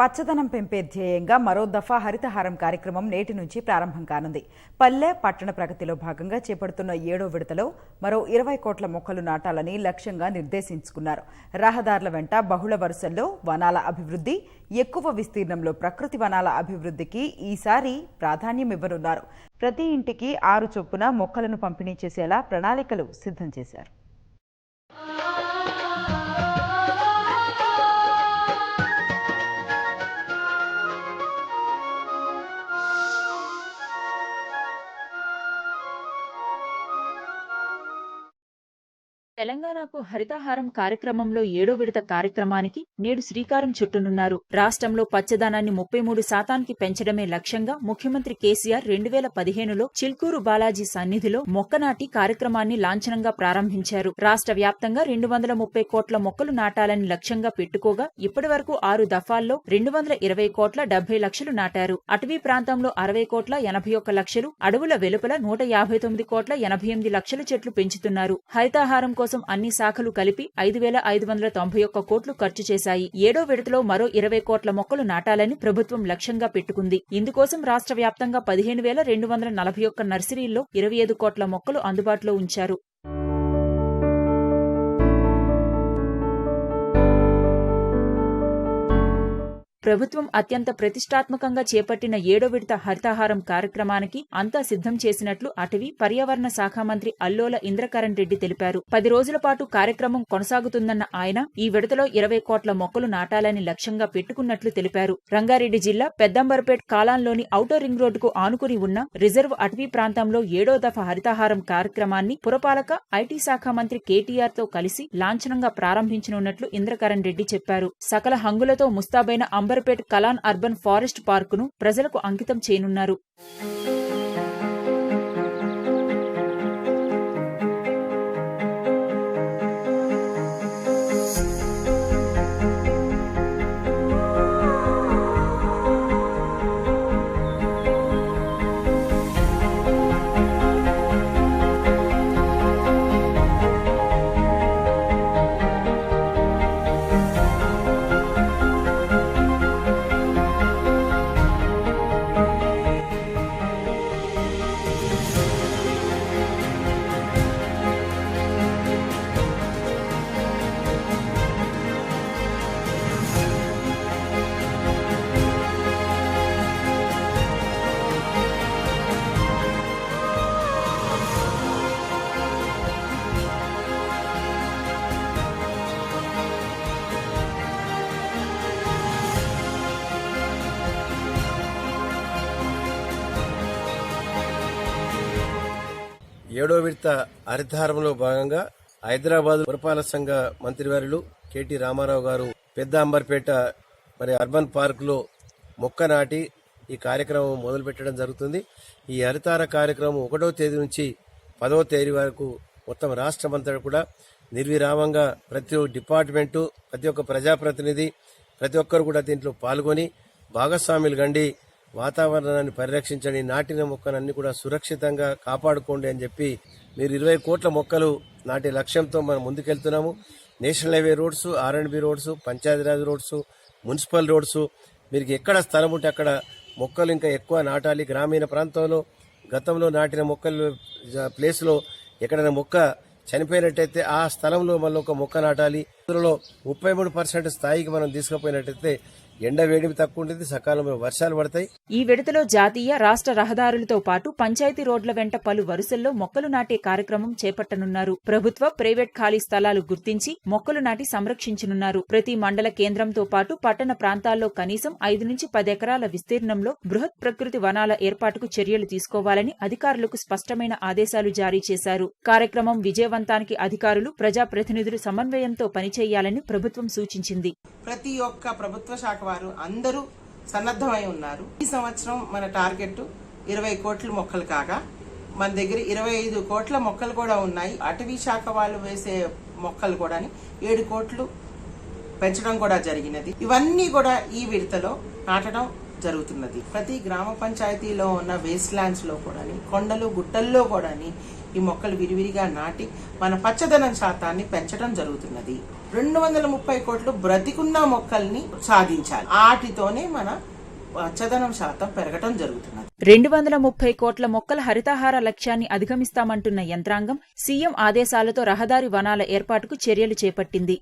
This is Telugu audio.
పచ్చదనం పెంపే ధ్యేయంగా మరో దఫా హరితహారం కార్యక్రమం నేటి నుంచి ప్రారంభం కానుంది. పల్లె పట్టణ ప్రగతిలో భాగంగా చేపడుతున్న ఏడో విడతలో మరో ఇరవై కోట్ల మొక్కలు నాటాలని లక్ష్యంగా నిర్దేశించుకున్నారు. రహదారుల వెంట బహుళ వరుసల్లో వనాల అభివృద్ధి ఎక్కువ విస్తీర్ణంలో ప్రకృతి వనాల అభివృద్ధికి ఈసారి ప్రాధాన్యం ఇవ్వనున్నారు ప్రతి ఇంటికి ఆరు చొప్పున మొక్కలను పంపిణీ చేసేలా ప్రణాళికలు సిద్ధం చేశారు. తెలంగాణకు హరితహారం కార్యక్రమంలో ఏడో విడత కార్యక్రమానికి నేడు శ్రీకారం చుట్టనున్నారు. రాష్ట్రంలో పచ్చదనాన్ని ముప్పై మూడు శాతానికి పెంచడమే లక్ష్యంగా ముఖ్యమంత్రి కేసీఆర్ రెండు వేల పదిహేనులో చిల్కూరు బాలాజీ సన్నిధిలో మొక్క నాటి కార్యక్రమాన్ని లాంఛనంగా ప్రారంభించారు. రాష్ట్ర వ్యాప్తంగా రెండు వందల ముప్పై కోట్ల మొక్కలు నాటాలని లక్ష్యంగా పెట్టుకోగా ఇప్పటి వరకు ఆరు దఫాల్లో రెండు వందల ఇరవై కోట్ల డెబ్బై లక్షలు నాటారు. అటవీ ప్రాంతంలో అరవై కోట్ల ఎనభై ఒక్క లక్షలు అడవుల వెలుపల నూట యాభై తొమ్మిది కోట్ల ఎనభై ఎనిమిది లక్షల చెట్లు పెంచుతున్నారు. హరితాహారం కోసం అన్ని శాఖలు కలిపి ఐదు వేల ఐదు వందల తొంభై ఒక్క కోట్లు ఖర్చు చేశాయి. ఏడో విడతలో మరో ఇరవై కోట్ల మొక్కలు నాటాలని ప్రభుత్వం లక్ష్యంగా పెట్టుకుంది. ఇందుకోసం రాష్ట్ర వ్యాప్తంగా పదిహేను వేల రెండు వందల నలభై ఒక్క నర్సరీల్లో ఇరవై ఐదు కోట్ల మొక్కలు అందుబాటులో ఉంచారు. ప్రభుత్వం అత్యంత ప్రతిష్టాత్మకంగా చేపట్టిన ఏడో విడత హరితహారం కార్యక్రమానికి అంతా సిద్ధం చేసినట్లు అటవీ పర్యావరణ శాఖ మంత్రి అల్లోల ఇంద్రకరణ్ రెడ్డి తెలిపారు. పది రోజుల పాటు కార్యక్రమం కొనసాగుతుందన్న ఆయన ఈ విడతలో ఇరవై కోట్ల మొక్కలు నాటాలని లక్ష్యంగా పెట్టుకున్నట్లు తెలిపారు. రంగారెడ్డి జిల్లా పెద్దంబరపేట్ కాలాంలోని ఔటర్ రింగ్ రోడ్డుకు ఆనుకుని ఉన్న రిజర్వ్ అటవీ ప్రాంతంలో ఏడో దఫ హరితహారం కార్యక్రమాన్ని పురపాలక ఐటీ శాఖ మంత్రి కేటీఆర్తో కలిసి లాంఛనంగా ప్రారంభించనున్నట్లు ఇంద్రకరణ్ రెడ్డి చెప్పారు. సకల హంగులతో ముస్తాబైన అంబర్పేట్ కలాన్ అర్బన్ ఫారెస్ట్ పార్కును ప్రజలకు అంకితం చేయనున్నారు. ఏడో విడత హరితహారంలో భాగంగా హైదరాబాద్ పురపాలక సంఘ మంత్రివర్యులు కేటీ రామారావు గారు పెద్ద అంబర్పేట మరి అర్బన్ పార్క్లో మొక్క నాటి ఈ కార్యక్రమం మొదలు పెట్టడం జరుగుతుంది. ఈ హరితార కార్యక్రమం ఒకటో తేదీ నుంచి పదవ తేదీ వరకు మొత్తం రాష్ట్రమంతా కూడా నిర్విరామంగా ప్రతి ఒక్క డిపార్ట్మెంటు ప్రతి ఒక్క ప్రజాప్రతినిధి ప్రతి ఒక్కరు కూడా దీంట్లో పాల్గొని భాగస్వాములు గండి వాతావరణాన్ని పరిరక్షించండి. నాటిన మొక్కలన్నీ కూడా సురక్షితంగా కాపాడుకోండి అని చెప్పి మీరు ఇరవై కోట్ల మొక్కలు నాటే లక్ష్యంతో మనం ముందుకెళ్తున్నాము. National highway roads R roads Panchayati Raj roads municipal roads. మీకు ఎక్కడ స్థలం ఉంటే అక్కడ మొక్కలు ఇంకా ఎక్కువ నాటాలి. గ్రామీణ ప్రాంతంలో గతంలో నాటిన మొక్కలు ప్లేస్లో ఎక్కడైనా మొక్క చనిపోయినట్టయితే ఆ స్థలంలో మళ్ళీ ఒక మొక్క నాటాలి. ఇందులో ముప్పై మూడు పర్సెంట్ స్థాయికి మనం తీసుకుపోయినట్టయితే ఎండ వేడిమి తక్కువ ఉంటుంది సకాలంలో వర్షాలు పడతాయి. ఈ విడతలో జాతీయ రాష్ట్ర రహదారులతో పాటు పంచాయతీ రోడ్ల వెంట పలు వరుసల్లో మొక్కలు నాటే కార్యక్రమం చేపట్టనున్నారు. ప్రభుత్వ ప్రైవేట్ ఖాళీ స్థలాలు గుర్తించి మొక్కలు నాటి సంరక్షించనున్నారు. ప్రతి మండల కేంద్రంతో పాటు పట్టణ ప్రాంతాల్లో కనీసం ఐదు నుంచి పది ఎకరాల విస్తీర్ణంలో బృహత్ ప్రకృతి వనాల ఏర్పాటుకు చర్యలు తీసుకోవాలని అధికారులకు స్పష్టమైన ఆదేశాలు జారీ చేశారు. కార్యక్రమం విజయవంతానికి అధికారులు ప్రజాప్రతినిధులు సమన్వయంతో పనిచేయాలని ప్రభుత్వం సూచించింది. ప్రతి ఒక్క ప్రభుత్వ శాఖ వారు అందరూ సన్నద్ధమై ఉన్నారు. ఈ సంవత్సరం మన టార్గెట్ ఇరవై కోట్ల మొక్కలు కాగా మన దగ్గర ఇరవై ఐదు కోట్ల మొక్కలు కూడా ఉన్నాయి. అటవీ శాఖ వాళ్ళు వేసే మొక్కలు కూడా ఏడు కోట్లు పెంచడం కూడా జరిగినది. ఇవన్నీ కూడా ఈ విడతలో నాటడం జరుగుతున్నది. ప్రతి గ్రామ పంచాయతీలో ఉన్న వేస్ట్ ల్యాండ్స్లో కూడా కొండలు గుట్టల్లో కూడా ఈ మొక్కలు విరివిరిగా నాటి మన పచ్చదనం శాతాన్ని పెంచడం జరుగుతున్నది. రెండు వందల ముప్పై కోట్లు బ్రతికున్న మొక్కల్ని సాధించాలి. వాటితోనే మన పచ్చదనం శాతం పెరగటం జరుగుతున్నది. రెండు వందల ముప్పై కోట్ల మొక్కల హరితహార లక్ష్యాన్ని అధిగమిస్తామంటున్న యంత్రాంగం సీఎం ఆదేశాలతో రహదారి వనాల ఏర్పాటుకు చర్యలు చేపట్టింది.